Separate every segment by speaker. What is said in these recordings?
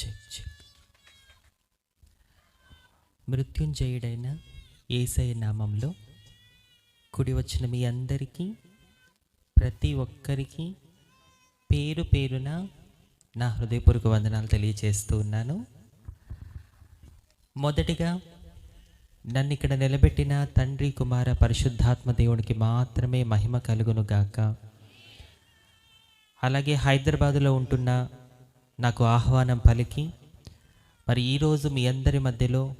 Speaker 1: Check check మృత్యుంజయుడైన ఏసయ నామంలో కుడి వచ్చిన మీ అందరికీ ప్రతి ఒక్కరికి పేరు పేరున నా హృదయపూర్వక వందనాలు తెలియజేస్తూ ఉన్నాను. మొదటిగా నన్ను ఇక్కడ నిలబెట్టిన తండ్రి కుమార పరిశుద్ధాత్మ దేవునికి మాత్రమే మహిమ కలుగునుగాక అలాగే హైదరాబాదులో ఉంటున్న నాకు ఆహ్వానం పలికి మరి ఈరోజు మీ అందరి మధ్యలో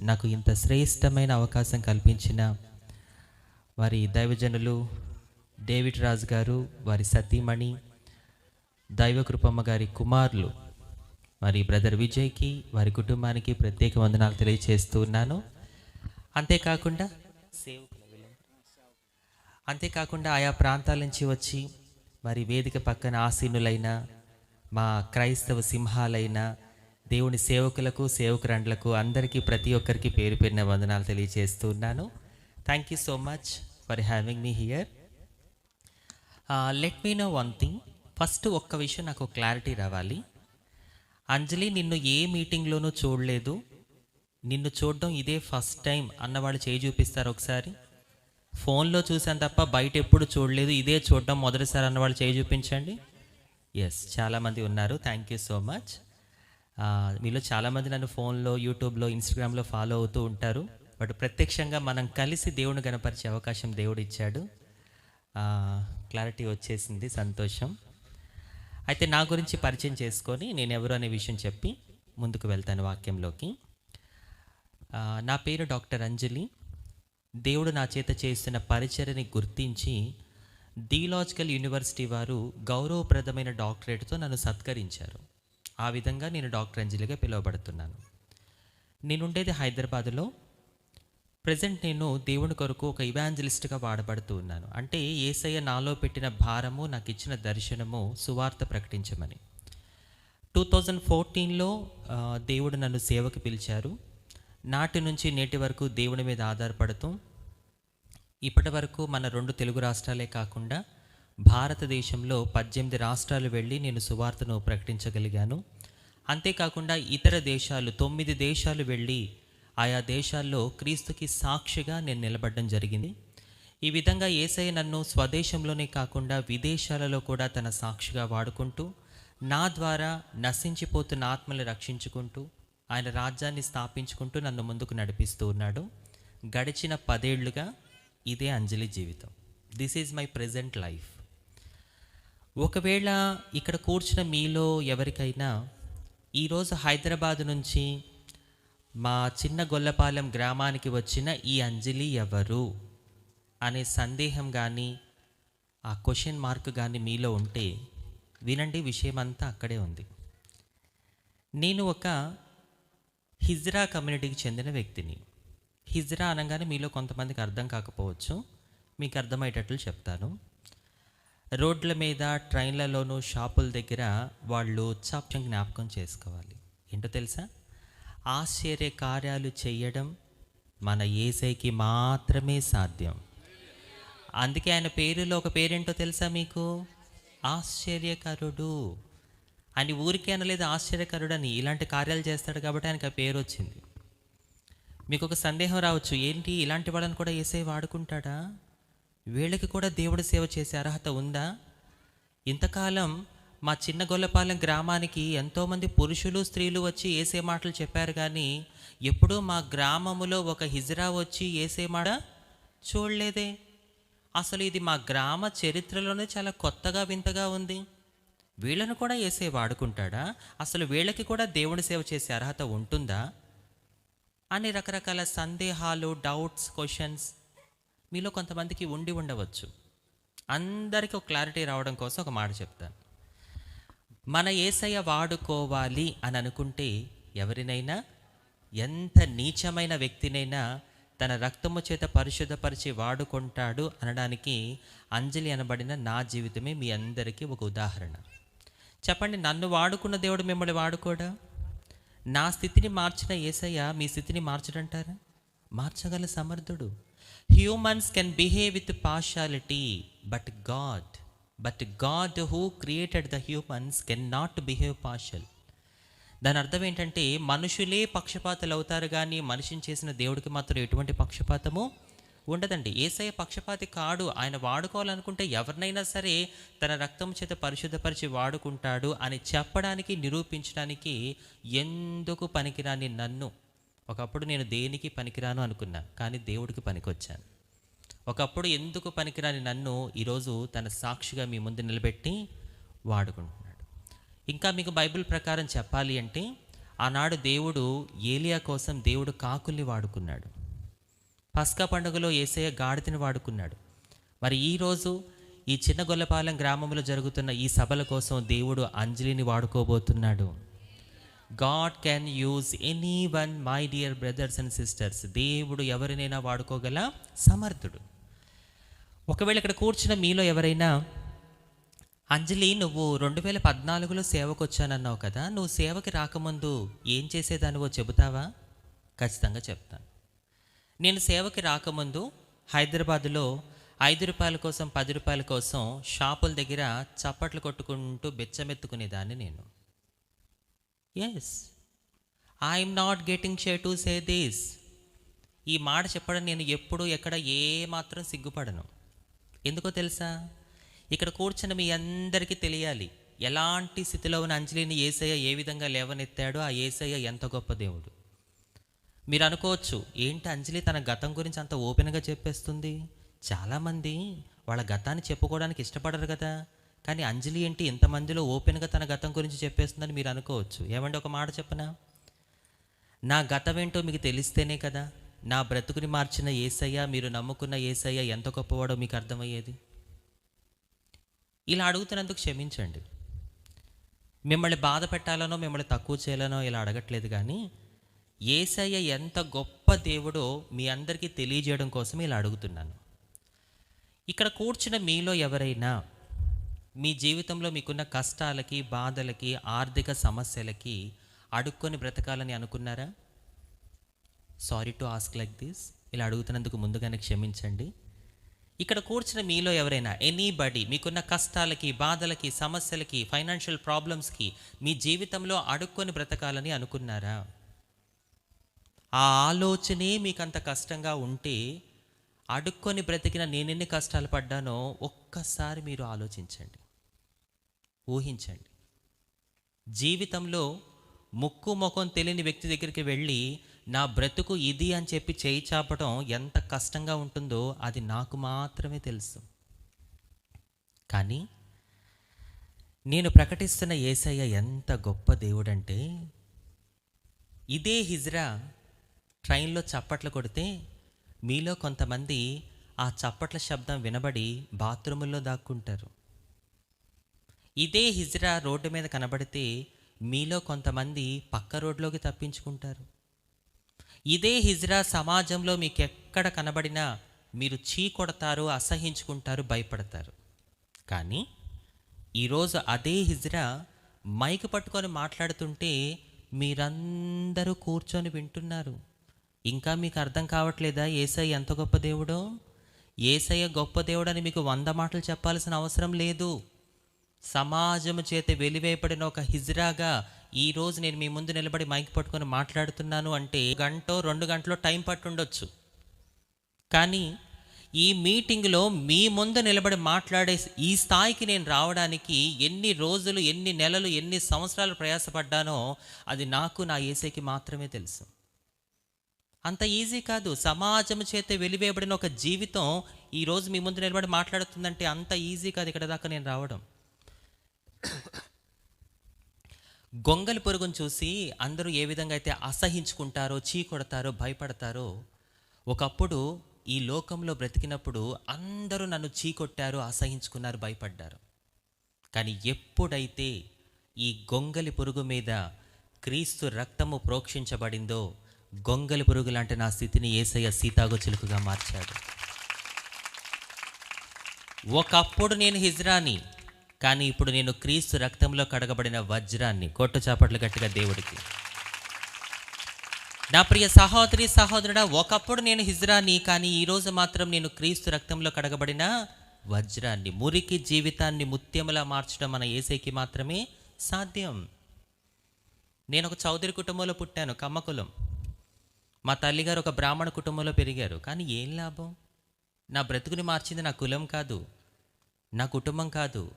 Speaker 1: నాకు ఇంత శ్రేష్టమైన అవకాశం కల్పించిన వారి దైవజనులు డేవిడ్ రాజు గారు వారి సతీమణి దైవకృపమ్మ గారి కుమారులు మరి బ్రదర్ విజయ్కి వారి కుటుంబానికి ప్రత్యేక వందనాలు తెలియజేస్తూ ఉన్నాను. అంతేకాకుండా అంతేకాకుండా ఆయా ప్రాంతాల నుంచి వచ్చి మరి వేదిక పక్కన ఆసీనులైన మా క్రైస్తవ సింహాలైన దేవుని సేవకులకు సేవకురండ్లకు అందరికీ ప్రతి ఒక్కరికి పేరు పేరిన వందనాలు తెలియజేస్తున్నాను thank you so much for having me here let me know one thing first ఒక్క విషయం నాకు క్లారిటీ రావాలి. అంజలి నిన్ను ఏ మీటింగ్లోనూ చూడలేదు. నిన్ను చూడడం ఇదే ఫస్ట్ టైం అన్నవాళ్ళు చేయి చూపిస్తారు ఒకసారి. ఫోన్లో చూసాను తప్ప బయట ఎప్పుడు చూడలేదు. ఇదే చూడడం మొదటిసారి అన్నవాళ్ళు చేయి చూపించండి. ఎస్ చాలామంది ఉన్నారు. థ్యాంక్ యూ సో మచ్ మీలో చాలామంది నన్ను ఫోన్లో యూట్యూబ్లో ఇన్స్టాగ్రామ్లో ఫాలో అవుతూ ఉంటారు. బట్ ప్రత్యక్షంగా మనం కలిసి దేవుని కనపరిచే అవకాశం దేవుడు ఇచ్చాడు. క్లారిటీ వచ్చేసింది సంతోషం. అయితే నా గురించి పరిచయం చేసుకొని నేను ఎవరు అనే విషయం చెప్పి ముందుకు వెళ్తాను వాక్యంలోకి. నా పేరు డాక్టర్ అంజలి. దేవుడు నా చేత చేస్తున్న పరిచర్ని గుర్తించి థియలాజికల్ యూనివర్సిటీ వారు గౌరవప్రదమైన డాక్టరేట్తో నన్ను సత్కరించారు. ఆ విధంగా నేను డాక్టర్ అంజలిగా పిలువబడుతున్నాను. నేనుండేది హైదరాబాదులో. ప్రజెంట్ నేను దేవుని కొరకు ఒక ఇవాంజలిస్ట్గా వాడబడుతూ ఉన్నాను. అంటే ఏసయ్య నాలో పెట్టిన భారము నాకు ఇచ్చిన దర్శనము సువార్త ప్రకటించమని. టూ థౌజండ్ ఫోర్టీన్లో దేవుడు నన్ను సేవకు పిలిచారు. నాటి నుంచి నేటి వరకు దేవుని మీద ఆధారపడుతూ ఇప్పటి వరకు మన రెండు తెలుగు రాష్ట్రాలే కాకుండా భారతదేశంలో పద్దెనిమిది రాష్ట్రాలు వెళ్ళి నేను సువార్తను ప్రకటించగలిగాను. అంతేకాకుండా ఇతర దేశాలు తొమ్మిది దేశాలు వెళ్ళి ఆయా దేశాల్లో క్రీస్తుకి సాక్షిగా నేను నిలబడడం జరిగింది. ఈ విధంగా ఏసయ్య నన్ను స్వదేశంలోనే కాకుండా విదేశాలలో కూడా తన సాక్షిగా వాడుకుంటూ నా ద్వారా నశించిపోతున్న ఆత్మలు రక్షించుకుంటూ ఆయన రాజ్యాన్ని స్థాపించుకుంటూ నన్ను ముందుకు నడిపిస్తూ ఉన్నాడు. గడిచిన పదేళ్ళుగా ఇదే అంజలి జీవితం. This is my present life ఒకవేళ ఇక్కడ కూర్చున్న మీలో ఎవరికైనా ఈరోజు హైదరాబాద్ నుంచి మా చిన్న గొల్లపాలెం గ్రామానికి వచ్చిన ఈ అంజలి ఎవరు అనే సందేహం కానీ ఆ క్వశ్చన్ మార్క్ కానీ మీలో ఉంటే వినండి విషయం అంతా అక్కడే ఉంది. నేను ఒక హిజ్రా కమ్యూనిటీకి చెందిన వ్యక్తిని. హిజ్రా అనగానే మీలో కొంతమందికి అర్థం కాకపోవచ్చు. మీకు అర్థమయ్యేటట్లు చెప్తాను. రోడ్ల మీద ట్రైన్లలోనూ షాపుల దగ్గర వాళ్ళు ఉత్సాహం జ్ఞాపకం చేసుకోవాలి. ఏంటో తెలుసా? ఆశ్చర్య కార్యాలు చేయడం మన ఏసైకి మాత్రమే సాధ్యం. అందుకే ఆయన పేరులో ఒక పేరేంటో తెలుసా మీకు? ఆశ్చర్యకరుడు. అని ఊరికే అనలేదు ఆశ్చర్యకరుడు అని. ఇలాంటి కార్యాలు చేస్తాడు కాబట్టి ఆయనకు ఆ పేరు వచ్చింది. మీకు ఒక సందేహం రావచ్చు. ఏంటి? ఇలాంటి వాళ్ళని కూడా ఏసై వాడుకుంటాడా? వీళ్ళకి కూడా దేవుడి సేవ చేసే అర్హత ఉందా? ఇంతకాలం మా చిన్న గొల్లపాలెం గ్రామానికి ఎంతోమంది పురుషులు స్త్రీలు వచ్చి ఏసే మాటలు చెప్పారు కానీ ఎప్పుడూ మా గ్రామములో ఒక హిజ్రా వచ్చి ఏసే మాట చూడలేదే. అసలు ఇది మా గ్రామ చరిత్రలోనే చాలా కొత్తగా వింతగా ఉంది. వీళ్ళను కూడా ఏసే వాడుకుంటాడా? అసలు వీళ్ళకి కూడా దేవుని సేవ చేసే అర్హత ఉంటుందా? అని రకరకాల సందేహాలు డౌట్స్ క్వశ్చన్స్ మీలో కొంతమందికి ఉండి ఉండవచ్చు. అందరికీ ఒక క్లారిటీ రావడం కోసం ఒక మాట చెప్తాను. మన ఏసయ్య వాడుకోవాలి అని అనుకుంటే ఎవరినైనా ఎంత నీచమైన వ్యక్తినైనా తన రక్తము చేత పరిశుద్ధపరిచి వాడుకుంటాడు అనడానికి అంజలి అనబడిన నా జీవితమే మీ అందరికీ ఒక ఉదాహరణ. చెప్పండి నన్ను వాడుకున్న దేవుడు మిమ్మల్ని వాడుకోడా? నా స్థితిని మార్చిన ఏసయ్య మీ స్థితిని మార్చడంటారా? మార్చగల సమర్థుడు. Humans can behave with partiality but God but God who created the humans can not behave partial దాని అర్థం ఏంటంటే మనుషులే పక్షపాతలు అవుతారు కానీ మనిషిని చేసిన దేవుడికి మాత్రం ఎటువంటి పక్షపాతము ఉండదండి. ఏసయ పక్షపాతి కాడు. ఆయన వాడుకోవాలనుకుంటే ఎవరినైనా సరే తన రక్తం చేత పరిశుద్ధపరిచి వాడుకుంటాడు అని చెప్పడానికి నిరూపించడానికి ఎందుకు పనికిరాని నన్ను? ఒకప్పుడు నేను దేనికి పనికిరాను అనుకున్నా కానీ దేవుడికి పనికొచ్చాను. ఒకప్పుడు ఎందుకు పనికిరాని నన్ను ఈరోజు తన సాక్షిగా మీ ముందు నిలబెట్టి వాడుకుంటున్నాడు. ఇంకా మీకు బైబిల్ ప్రకారం చెప్పాలి అంటే ఆనాడు దేవుడు ఏలియా కోసం దేవుడు కాకుల్ని వాడుకున్నాడు. పస్కా పండుగలో ఏసయ్య గాడిదని వాడుకున్నాడు. మరి ఈరోజు ఈ చిన్న గొల్లపాలెం గ్రామంలో జరుగుతున్న ఈ సభల కోసం దేవుడు అంజలిని వాడుకోబోతున్నాడు. God can use any one my dear brothers and sisters. దేవుడు ఎవరినైనా వాడుకోగల సమర్థుడు. ఒకవేళ ఇక్కడ కూర్చున్న మీలో ఎవరైనా అంజలి నువ్వు రెండు వేల పద్నాలుగులో సేవకు వచ్చానన్నావు కదా నువ్వు సేవకి రాకముందు ఏం చేసేదానివో చెబుతావా? ఖచ్చితంగా చెప్తాను. నేను సేవకి రాకముందు హైదరాబాదులో ఐదు రూపాయల కోసం పది రూపాయల కోసం షాపుల దగ్గర చప్పట్లు కొట్టుకుంటూ బెచ్చమెత్తుకునేదాన్ని నేను. Yes I'm not getting shy to say this ఈ మాట చెప్పడం నేను ఎప్పుడు ఎక్కడ ఏ మాత్రం సిగ్గుపడను. ఎందుకో తెలుసా? ఇక్కడ కూర్చున్న మీ అందరికీ తెలియాలి ఎలాంటి స్థితిలో ఉన్న అంజలిని ఏసయ్య ఏ విధంగా లేవనెత్తాడో ఆ ఏసయ్య ఎంత గొప్ప దేవుడు. మీరు అనుకోవచ్చు ఏంటి అంజలి తన గతం గురించి అంత ఓపెన్గా చెప్పేస్తుంది? చాలామంది వాళ్ళ గతాన్ని చెప్పుకోవడానికి ఇష్టపడరు కదా. కానీ అంజలి ఏంటి ఇంతమందిలో ఓపెన్గా తన గతం గురించి చెప్పేస్తుందని మీరు అనుకోవచ్చు ఏమండి ఒక మాట చెప్పనా? నా గతం ఏంటో మీకు తెలిస్తేనే కదా. నా బ్రతుకుని మార్చిన ఏసయ్య మీరు నమ్ముకున్న ఏసయ్య ఎంత గొప్పవాడో మీకు అర్థమయ్యేది? ఇలా అడుగుతున్నందుకు క్షమించండి. మిమ్మల్ని బాధ పెట్టాలనో మిమ్మల్ని తక్కువ చేయాలనో ఇలా అడగట్లేదు కానీ ఏసయ్య ఎంత గొప్ప దేవుడో మీ అందరికీ తెలియజేయడం కోసం ఇలా అడుగుతున్నాను. ఇక్కడ కూర్చున్న మీలో ఎవరైనా మీ జీవితంలో మీకున్న కష్టాలకి బాధలకి ఆర్థిక సమస్యలకి అడుక్కొని బ్రతకాలని అనుకున్నారా? Sorry to ask like this ఇలా అడుగుతున్నందుకు ముందుగానే క్షమించండి. ఇక్కడ కూర్చున్న మీలో ఎవరైనా ఎనీబడి మీకున్న కష్టాలకి బాధలకి సమస్యలకి ఫైనాన్షియల్ ప్రాబ్లమ్స్కి మీ జీవితంలో అడుక్కొని బ్రతకాలని అనుకున్నారా? ఆ ఆలోచనే మీకు అంత కష్టంగా ఉంటే అడుక్కొని బ్రతికిన నేనెన్ని కష్టాలు పడ్డానో ఒక్కసారి మీరు ఆలోచించండి. ఊహించండి. జీవితంలో ముక్కు ముఖం తెలియని వ్యక్తి దగ్గరికి వెళ్ళి నా బ్రతుకు ఇది అని చెప్పి చేయి చాపడం ఎంత కష్టంగా ఉంటుందో అది నాకు మాత్రమే తెలుసు. కానీ నేను ప్రకటిస్తున్న ఏసయ్య ఎంత గొప్ప దేవుడంటే ఇదే హిజ్రా ట్రైన్లో చప్పట్లు కొడితే మీలో కొంతమంది ఆ చప్పట్ల శబ్దం వినబడి బాత్రూముల్లో దాక్కుంటారు. ఇదే హిజ్రా రోడ్డు మీద కనబడితే మీలో కొంతమంది పక్క రోడ్లోకి తప్పించుకుంటారు. ఇదే హిజ్రా సమాజంలో మీకు ఎక్కడ కనబడినా మీరు చీ కొడతారు అసహించుకుంటారు భయపడతారు. కానీ ఈరోజు అదే హిజ్రా మైక్ పట్టుకొని మాట్లాడుతుంటే మీరందరూ కూర్చొని వింటున్నారు. ఇంకా మీకు అర్థం కావట్లేదా? ఏసయ్య ఎంత గొప్ప దేవుడో? ఏసయ్య గొప్ప దేవుడని మీకు వంద మాటలు చెప్పాల్సిన అవసరం లేదు. సమాజము చేత వెలివేయబడిన ఒక హిజ్రాగా ఈ రోజు నేను మీ ముందు నిలబడి మైక్ పట్టుకొని మాట్లాడుతున్నాను అంటే గంటో రెండు గంటలో టైం పట్టుండొచ్చు. కానీ ఈ మీటింగ్లో మీ ముందు నిలబడి మాట్లాడే ఈ స్థాయికి నేను రావడానికి ఎన్ని రోజులు ఎన్ని నెలలు ఎన్ని సంవత్సరాలు ప్రయాసపడ్డానో అది నాకు నా ఏసైకి మాత్రమే తెలుసు. అంత ఈజీ కాదు. సమాజం చేత వెలివేయబడిన ఒక జీవితం ఈరోజు మీ ముందు నిలబడి మాట్లాడుతుందంటే అంత ఈజీ కాదు ఇక్కడ దాకా నేను రావడం. గొంగలి పొరుగును చూసి అందరూ ఏ విధంగా అయితే అసహించుకుంటారో చీకొడతారో భయపడతారో ఒకప్పుడు ఈ లోకంలో బ్రతికినప్పుడు అందరూ నన్ను చీకొట్టారు అసహించుకున్నారు భయపడ్డారు. కానీ ఎప్పుడైతే ఈ గొంగలి పురుగు మీద క్రీస్తు రక్తము ప్రోక్షించబడిందో గొంగలి పురుగు లాంటి నా స్థితిని ఏసయ్య సీతాగో చిలుకగా మార్చాడు. ఒకప్పుడు నేను హిజ్రాని కానీ ఇప్పుడు నేను క్రీస్తు రక్తంలో కడగబడిన వజ్రాన్ని కొట్టు చాపట్లు గట్టిగా దేవుడికి. నా ప్రియ సహోదరి సహోదరుడా ఒకప్పుడు నేను హిజ్రాని కానీ ఈరోజు మాత్రం నేను క్రీస్తు రక్తంలో కడగబడిన వజ్రాన్ని మురికి జీవితాన్ని ముత్యములా మార్చడం మన ఏసైకి మాత్రమే సాధ్యం. నేను ఒక చౌదరి కుటుంబంలో పుట్టాను కమ్మకులం మా తల్లిగారు ఒక బ్రాహ్మణ కుటుంబంలో పెరిగారు. కానీ ఏం లాభం? నా బ్రతుకుని మార్చింది నా కులం కాదు నా కుటుంబం కాదు.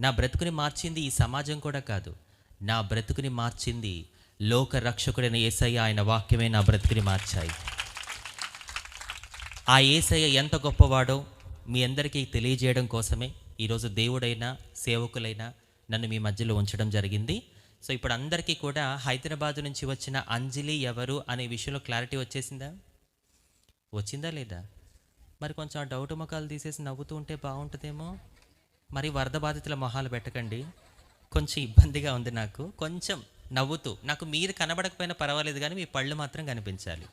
Speaker 1: నా బ్రతుకుని మార్చింది ఈ సమాజం కూడా కాదు. నా బ్రతుకుని మార్చింది లోక రక్షకుడైన ఏసయ్య. ఆయన వాక్యమే నా బ్రతుకుని మార్చాయి. ఆ ఏసయ్య ఎంత గొప్పవాడో మీ అందరికీ తెలియజేయడం కోసమే ఈరోజు దేవుడైనా సేవకులైనా నన్ను మీ మధ్యలో ఉంచడం జరిగింది. సో ఇప్పుడు అందరికీ కూడా హైదరాబాద్ నుంచి వచ్చిన అంజలి ఎవరు అనే విషయంలో క్లారిటీ వచ్చేసిందా? వచ్చిందా లేదా? మరి కొంచెం ఆ డౌట్ ముఖాలు తీసేసి నవ్వుతూ ఉంటే బాగుంటుందేమో? మరి వరద బాధితుల మొహాలు పెట్టకండి. కొంచెం ఇబ్బందిగా ఉంది నాకు. కొంచెం నవ్వుతూ. నాకు మీరు కనబడకపోయినా పర్వాలేదు కానీ మీ పళ్ళు మాత్రం కనిపించాలి.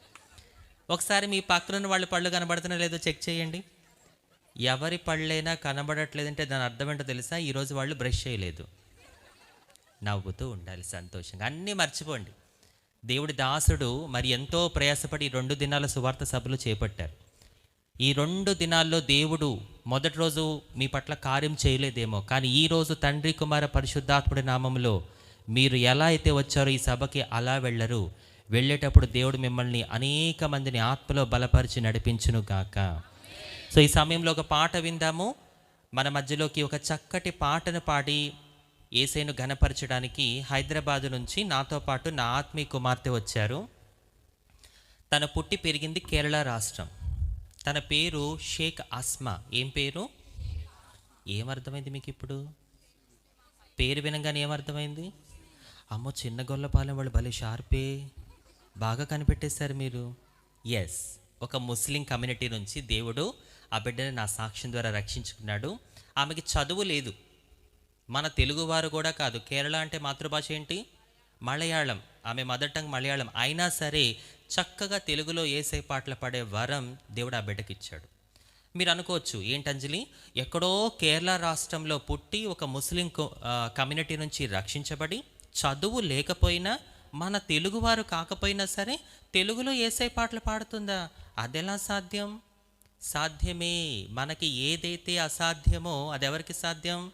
Speaker 1: ఒకసారి మీ పక్కన ఉన్న వాళ్ళ పళ్ళు కనబడుతున్నా లేదో చెక్ చేయండి. ఎవరి పళ్ళైనా కనబడట్లేదంటే దాని అర్థం ఏంటో తెలుసా? ఈరోజు వాళ్ళు బ్రష్ చేయలేదు. నవ్వుతూ ఉండాలి సంతోషంగా. అన్నీ మర్చిపోండి. దేవుడి దాసుడు మరి ఎంతో ప్రయాసపడి రెండు దినాల సువార్త సభలు చేపట్టారు. ఈ రెండు దినాల్లో దేవుడు మొదటి రోజు మీ పట్ల కార్యం చేయలేదేమో కానీ ఈ రోజు తండ్రి కుమార పరిశుద్ధాత్ముడి నామంలో మీరు ఎలా అయితే వచ్చారో ఈ సభకి అలా వెళ్ళరు. వెళ్ళేటప్పుడు దేవుడు మిమ్మల్ని అనేక మందిని ఆత్మలో బలపరిచి నడిపించును గాక. సో ఈ సమయంలో ఒక పాట విందాము. మన మధ్యలోకి ఒక చక్కటి పాటను పాడి ఏసైను ఘనపరచడానికి హైదరాబాద్ నుంచి నాతో పాటు నా ఆత్మీయ కుమార్తె వచ్చారు. తన పుట్టి పెరిగింది కేరళ రాష్ట్రం. తన పేరు షేక్ అస్మా. ఏం పేరు? ఏమర్థమైంది మీకు ఇప్పుడు? పేరు వినగానే ఏమర్థమైంది అమ్మో చిన్న గొల్లపాలెం వాళ్ళు భలే షార్పే. బాగా కనిపెట్టేశారు మీరు. ఎస్ ఒక ముస్లిం కమ్యూనిటీ నుంచి దేవుడు ఆ బిడ్డని నా సాక్ష్యం ద్వారా రక్షించుకున్నాడు. ఆమెకి చదువు లేదు. మన తెలుగువారు కూడా కాదు. కేరళ అంటే మాతృభాష ఏంటి? మలయాళం. ఆమె మదర్ టంగ్ మలయాళం. అయినా సరే చక్కగా తెలుగులో ఏసై పాటలు పాడే వరం దేవుడు ఆ బిడ్డకిచ్చాడు మీరు అనుకోవచ్చు ఏంటంజలి ఎక్కడో కేరళ రాష్ట్రంలో పుట్టి ఒక ముస్లిం కమ్యూనిటీ నుంచి రక్షించబడి చదువు లేకపోయినా మన తెలుగువారు కాకపోయినా సరే తెలుగులో ఏసై పాటలు పాడుతుందా? అదెలా సాధ్యం? సాధ్యమే. మనకి ఏదైతే అసాధ్యమో అది ఎవరికి సాధ్యం?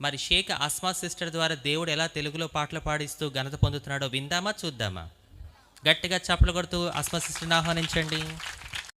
Speaker 1: మరి షేక్ అస్మా సిస్టర్ ద్వారా దేవుడు ఎలా తెలుగులో పాటలు పాడిస్తూ ఘనత పొందుతున్నాడో విందామా చూద్దామా? గట్టిగా చప్పలు కొడుతూ అస్మా సిస్టర్ని ఆహ్వానించండి.